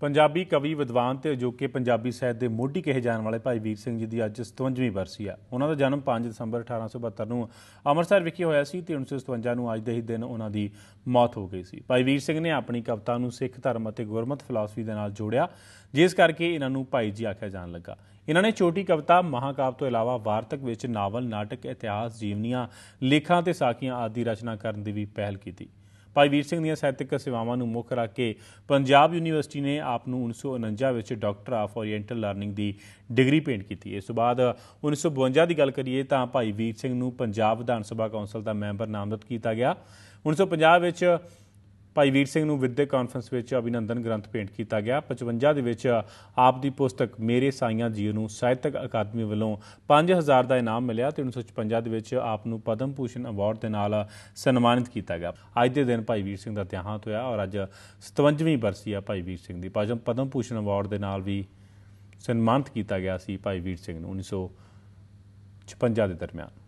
ਪੰਜਾਬੀ ਕਵੀ ਵਿਦਵਾਨ ਤੇ ਅਜੋਕੇ ਪੰਜਾਬੀ ਸਾਹਿਤ ਦੇ ਮੋਢੀ ਕਹੇ ਜਾਣ ਵਾਲੇ ਭਾਈ ਵੀਰ ਸਿੰਘ ਜੀ ਦੀ ਅੱਜ 57ਵੀਂ ਬਰਸੀ ਆ। ਉਹਨਾਂ ਦਾ ਜਨਮ 5 ਦਸੰਬਰ 1872 ਨੂੰ ਅੰਮ੍ਰਿਤਸਰ ਵਿਖੇ ਹੋਇਆ ਸੀ ਤੇ 1957 ਨੂੰ ਅੱਜ ਦੇ ਹੀ ਦਿਨ ਉਹਨਾਂ ਦੀ ਮੌਤ ਹੋ ਗਈ ਸੀ। ਭਾਈ ਵੀਰ ਸਿੰਘ ਨੇ ਆਪਣੀ ਕਵਿਤਾ ਨੂੰ ਸਿੱਖ ਧਰਮ ਅਤੇ ਗੁਰਮਤ ਫਿਲਾਸਫੀ ਦੇ ਨਾਲ ਜੋੜਿਆ, ਜਿਸ ਕਰਕੇ ਇਹਨਾਂ ਨੂੰ ਭਾਈ ਜੀ ਆਖਿਆ ਜਾਣ ਲੱਗਾ। ਇਹਨਾਂ ਨੇ ਛੋਟੀ ਕਵਿਤਾ ਮਹਾਕਾਵ ਤੋਂ ਇਲਾਵਾ ਵਾਰਤਕ ਵਿੱਚ ਨਾਵਲ, ਨਾਟਕ, ਇਤਿਹਾਸ, ਜੀਵਨੀਆਂ, ਲੇਖਾਂ ਤੇ ਸਾਖੀਆਂ ਆਦਿ ਰਚਨਾ ਕਰਨ ਦੀ ਵੀ ਪਹਿਲ ਕੀਤੀ। ਭਾਈ ਵੀਰ ਸਿੰਘ ਦੀਆਂ ਸਾਹਿਤਕ ਸੇਵਾਵਾਂ ਨੂੰ ਮੁੱਖ ਰੱਖ ਕੇ ਪੰਜਾਬ ਯੂਨੀਵਰਸਿਟੀ ਨੇ ਆਪ ਨੂੰ 1949 ਵਿੱਚ ਡਾਕਟਰ ਆਫ ਓਰੀਐਂਟਲ ਲਰਨਿੰਗ ਦੀ ਡਿਗਰੀ ਭੇਂਟ ਕੀਤੀ। ਇਸ ਤੋਂ ਬਾਅਦ 1952 ਦੀ ਗੱਲ ਕਰੀਏ ਤਾਂ ਭਾਈ ਵੀਰ ਸਿੰਘ ਨੂੰ ਪੰਜਾਬ ਵਿਧਾਨ ਸਭਾ ਕੌਂਸਲ ਦਾ ਮੈਂਬਰ ਨਾਮਜ਼ਦ ਕੀਤਾ ਗਿਆ। 1950 ਵਿੱਚ ਭਾਈ ਵੀਰ ਸਿੰਘ ਨੂੰ ਵਿਦਿਅਕ ਕਾਨਫਰੰਸ ਵਿੱਚ ਅਭਿਨੰਦਨ ਗ੍ਰੰਥ ਭੇਂਟ ਕੀਤਾ ਗਿਆ। 55 ਦੇ ਵਿੱਚ ਆਪ ਦੀ ਪੁਸਤਕ ਮੇਰੇ ਸਾਈਆਂ ਜੀ ਨੂੰ ਸਾਹਿਤਕ ਅਕਾਦਮੀ ਵੱਲੋਂ 5000 ਦਾ ਇਨਾਮ ਮਿਲਿਆ ਤੇ 1956 ਦੇ ਵਿੱਚ ਆਪ ਨੂੰ ਪਦਮ ਭੂਸ਼ਣ ਅਵਾਰਡ ਦੇ ਨਾਲ ਸਨਮਾਨਿਤ ਕੀਤਾ ਗਿਆ। ਅੱਜ ਦੇ ਦਿਨ ਭਾਈ ਵੀਰ ਸਿੰਘ ਦਾ ਦੇਹਾਂਤ ਹੋਇਆ ਔਰ ਅੱਜ 57ਵੀਂ ਬਰਸੀ ਆ ਭਾਈ ਵੀਰ ਸਿੰਘ ਦੀ। ਪਦਮ ਪਦਮ ਭੂਸ਼ਣ ਅਵਾਰਡ ਦੇ ਨਾਲ ਵੀ ਸਨਮਾਨਿਤ ਕੀਤਾ ਗਿਆ ਸੀ ਭਾਈ ਵੀਰ ਸਿੰਘ ਨੂੰ 1956 ਦੇ ਦਰਮਿਆਨ।